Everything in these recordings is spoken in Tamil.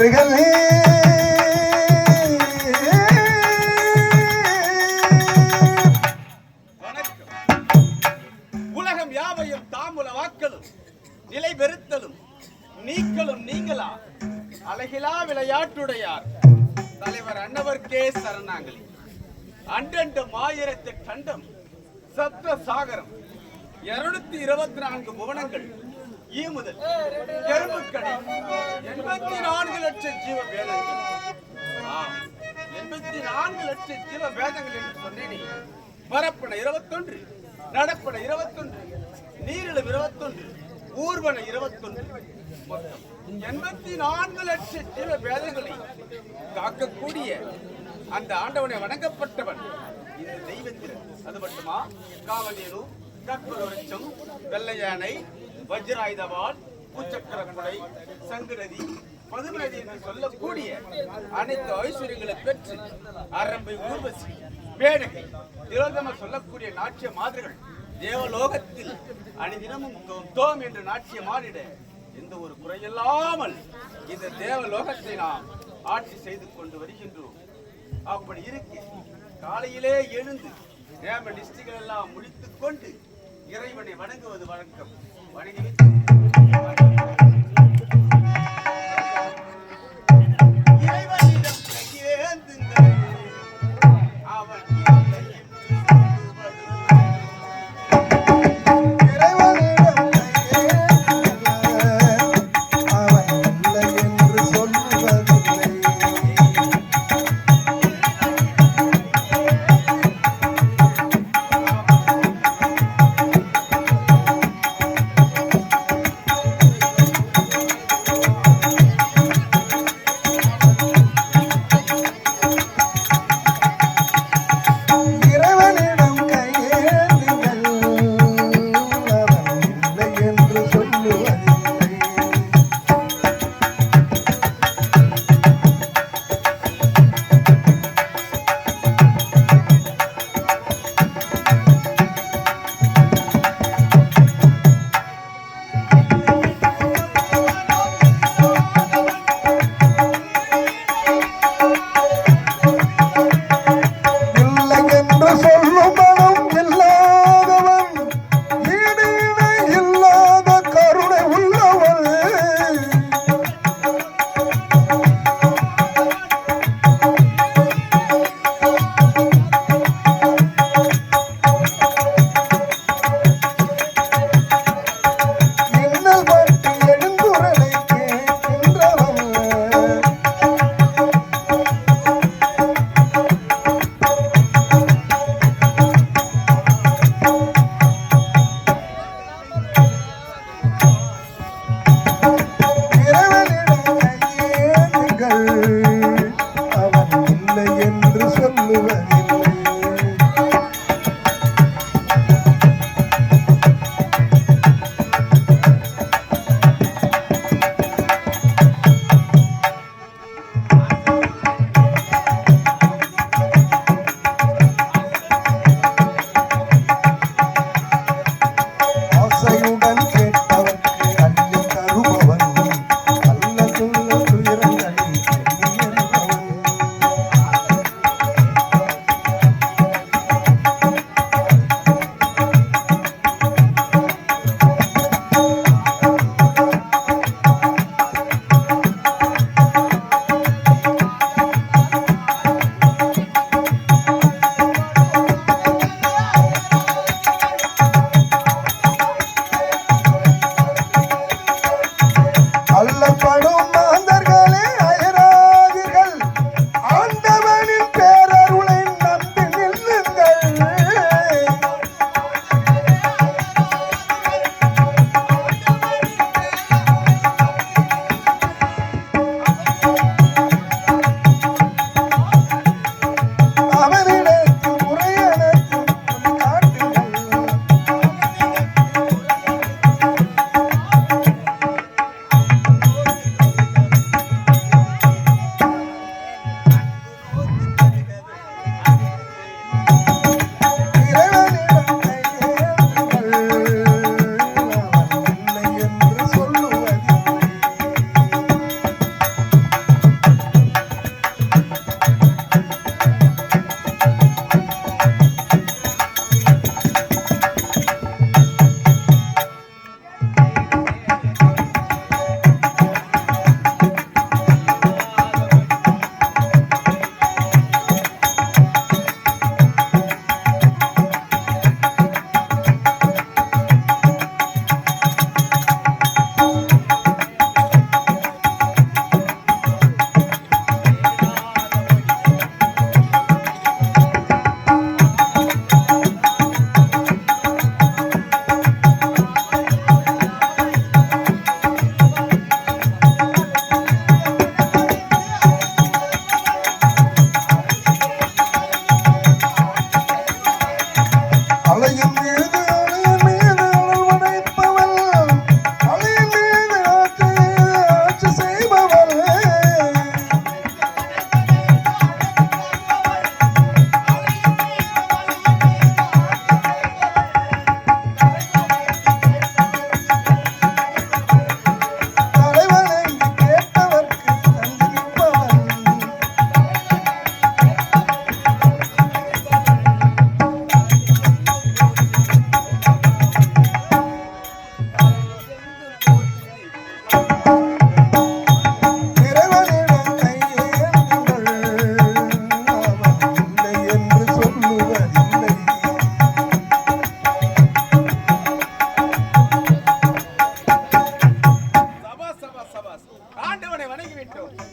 ஆண்டுகளே வணக்கம். உலகம் யாவையும் தாமுல வாக்கலும் நிலை பெருத்தலும் நீக்கலும் நீங்களா? அழகிலா விளையாட்டுடையார் தலைவர் அன்னவர் கே. சரணாங்கலி. அண்டண்டம் ஆயிரத்து கண்டம் சப்த சாகரம் இருநூத்தி இருபத்தி நான்கு புவனங்கள். ஈமுதல். முதல் எறும்புக்கடை. எண்பத்தி நான்கு லட்சம் ஜீவ வேதங்கள். எண்பத்தி நான்கு லட்சம் ஜீவ வேதங்கள் என்று சொன்னேனே. மரப்பன இருபத்தொன்று நடப்பன இருபத்தொன்று நீரிழம் இருபத்தொன்று ஊர்வன இருபத்தொன்று. மொத்தம் எண்பத்தி நான்கு லட்சம் ஜீவ வேதங்களை காக்கக்கூடிய அந்த ஆண்டவனை வணங்கப்பட்டவன் இந்த தெய்வத்திறன் அது மட்டுமா? காவலேரு கற்பூர விருட்சம் வெள்ளை யானை வஜ்ராயுதவால் பூச்சக்கரக்குடை சங்கரதி பதுமதி என்று சொல்லக்கூடிய அனைத்து ஐஸ்வர்யங்களை பெற்று அரம்பை ஊர்வசி பேடகை திரோதம சொல்லக்கூடிய நாட்டிய மாதிரிகள் தேவலோகத்தில் அணிதினமும் தோம் என்று நாட்டிய மாறிட எந்த ஒரு குறையில்லாமல் இந்த தேவலோகத்தை நாம் ஆட்சி செய்து கொண்டு வருகின்றோம். அப்படி இருக்கு. காலையிலே எழுந்து நேம டிஸ்ட்ரிக்ட் எல்லாம் முடித்துக் கொண்டு இறைவனை வணங்குவது வழக்கம் வணங்கிவிட்டு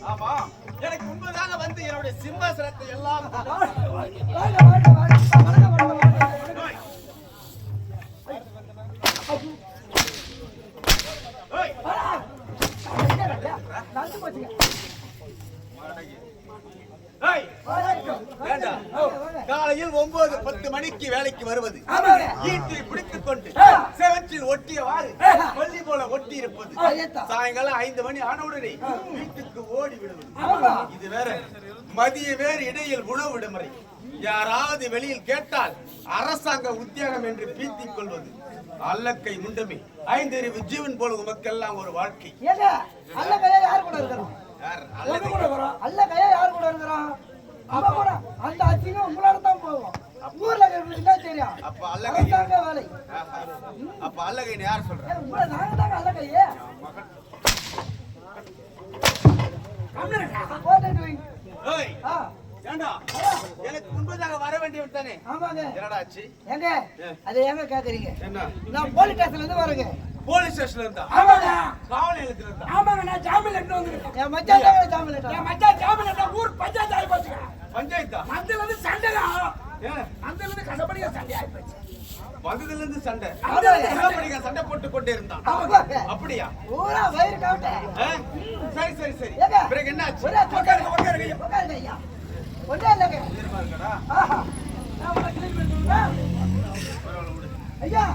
ஆமா. எனக்கு உண்மைதாக வந்து என்னுடைய சிம்மாசனத்தை எல்லாம் ஒன்பது பத்து மணிக்கு வேலைக்கு வருவது. ஆமாங்க. ஈட்டி பிடித்துக் கொண்டு. செவற்றில் ஒட்டியவாறு. பள்ளி போல ஒட்டி இருப்பது. சாயங்காலம் ஐந்து மணி ஆனவுடனே வீட்டுக்கு ஓடி விடுவது. இது வேற. மதிய வேறு இடையில் உணவு விடுமுறை. யாராவது வெளியில் கேட்டால் அரசாங்க உத்தியோகம் என்று பீத்திக் கொள்வது. அல்லக்கை முண்டமே. ஐந்தறிவு ஜீவன் போல உமக்கெல்லாம் ஒரு வாழ்க்கை. அல்ல கையா யார் கூட இருக்கிறோம் அல்ல கையா யார் கூட இருக்கிறோம் நம்ம கூட அந்த அச்சிங்கம் உங்களோட தான் போவோம். ஊர்ல இருக்கிறவங்களுக்கு என்ன தெரியும். அப்ப அல்லகை வேலை. அப்ப அல்லகைன்னு யார் சொல்ற? ஏன் உங்களை நாங்க தாங்க அல்ல கையே போட்டுட்டு வைங்க. ஏய் ஆ, ஏண்டா? எனக்கு முன்பதாக வர வேண்டியவன் தானே ஆமாங்க. என்னடா ஆச்சு? ஏங்க அதை ஏங்க கேக்குறீங்க? நான் போலீஸ் ஸ்டேஷன்ல இருந்து வரேங்க. போலீஸ் ஸ்டேஷன்ல இருந்தா? ஆமாங்க. காவல் நிலையத்துல இருந்தா? ஆமாங்க நான் ஜாமீன் எடுத்து வந்துருக்கேன். என் மச்சான் தாங்க ஜாமீன் எடுத்தாங்க. என் மச்சான் ஜாமீன் எடுத்தா ஊர் பஞ்சாயத்து ஆகி போச்சுங்க. பஞ்சாயத்தா மந்தில இருந்து சண்டை மந்தில இருந்து கசப்படியா சண்டை ஆகி போச்சு வந்ததுல இருந்து சண்டை. சிவப்படிக்க சண்டை போட்டு கொண்டே இருந்தான். அப்படியா ஊரா வயிறு கவுட்ட? சரி சரி சரி? பிறகு என்ன ஆச்சு ஒரே உட்காருங்க, உட்காருங்க ஐயா, உட்காருங்க ஐயா. ஒண்ணும் இல்லைங்க. தீர்மா இருக்கடா ஆஹா. நான் உங்களை clean பண்ணி கொடுக்கவா? பரவாயில்ல விடு ஐயா.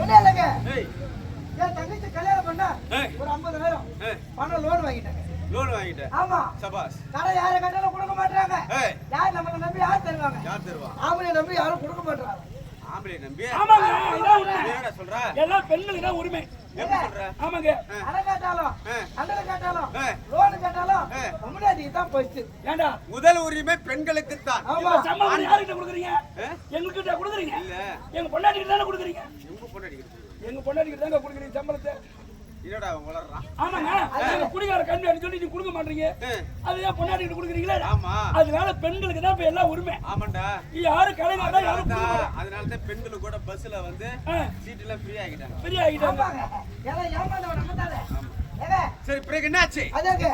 ஒண்ணும் இல்லைங்க. என் தங்கச்சி கல்யாணம் பண்ணா. ஒரு 50,000 ஏய் பணம் loan வாங்கிட்டாங்க. லோன் வாங்கிட்டேன் ஆமா. சபாஸ் கடை யாரை கேட்டாலும் கொடுக்க மாட்றாங்க. ஏய் யார் நம்மளை நம்பி யார் தருவாங்க? யார் தருவா ஆம்பளையை நம்பி யாரும் கொடுக்க மாட்றாங்க. ஆம்பளை நம்பி ஆமாங்க இதான் உண்மை. என்னடா சொல்ற எல்லாம் பெண்களுக்கு தான் உரிமை எப்படி சொல்ற ஆமாங்க கடை கேட்டாலும். அண்ணனை கேட்டாலும், loan கேட்டாலும், ஏய். பொம்பளையாட்டிக்கு தான் first. ஏண்டா முதல் உரிமை பெண்களுக்கு தான் ஆமா. சம்பளம் யார்கிட்ட கொடுக்குறீங்க? எங்ககிட்ட கொடுக்குறீங்க இல்ல எங்க பொண்டாட்டிக்கிட்ட தானே கொடுக்குறீங்க எங்க பொண்ணடிக்கிறது எங்க பொண்டாட்டிக்கிட்ட தாங்க கொடுக்குறீங்க சம்பளத்தை என்னடா அவன் வளர்றான் ஆமாங்க நீங்க குடிகார கண்ணு அடி சொல்லி நீங்க கொடுக்க மாட்டீங்க. அதுதான் பொண்டாட்டிக்கிட்ட கொடுக்குறீங்களா? ஆமா. அதனால பெண்களுக்கு தான் இப்ப எல்லாம் உரிமை. ஆமாண்டா. யாரும் கடை கேட்டா யாரும் அதனாலதான் அதனாலதான் பெண்களுக்கு கூட பஸ்ல வந்து. சீட் எல்லாம் ஃப்ரீ ஆகிட்டாங்க. பெரிய ஆகிட்டாங்க. ஏன்னா ஏமாந்தவன் நம்ம தானே. ஏங்க, சரி பிறகு என்னாச்சு? அதாங்க,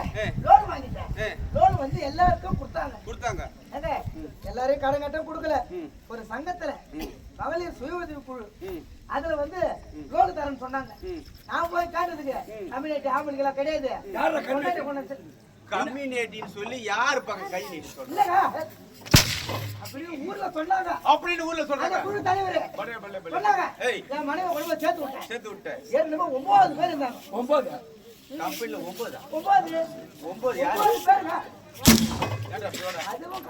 வாங்கிட்டேன். loan வந்து எல்லாருக்கும் கொடுத்தாங்க. கொடுத்தாங்க. ஏங்க, எல்லாரையும் கடன் கட்ட கொடுக்கல. ஒரு சங்கத்துல மகளிர் சுய உதவி குழு அதுல வந்து லோன் தரேன்னு சொன்னாங்க நான் போய் காட்டுறதுக்கு கம்யூனிட்டி ஆம்பளைங்களா கிடையாது. கம்யூனிட்டின்னு சொல்லி யாரு பக்கம் கை நீட்டி அப்படின்னு ஊர்ல சொன்னாங்க. அப்படின்னு ஊர்ல சொல்றாங்க. குழு தலைவர். சொன்னாங்க. ஏய். என் மனைவி கொண்டு சேர்த்து விட்டேன். சேர்த்து விட்ட. ஏற்கனவே ஒன்பது பேர் இருந்தாங்க. ஒன்பது? கம்பெனில ஒன்பதா? ஒன்பது. ஒன்பது யாரு? பேருங்க. அதுவும்.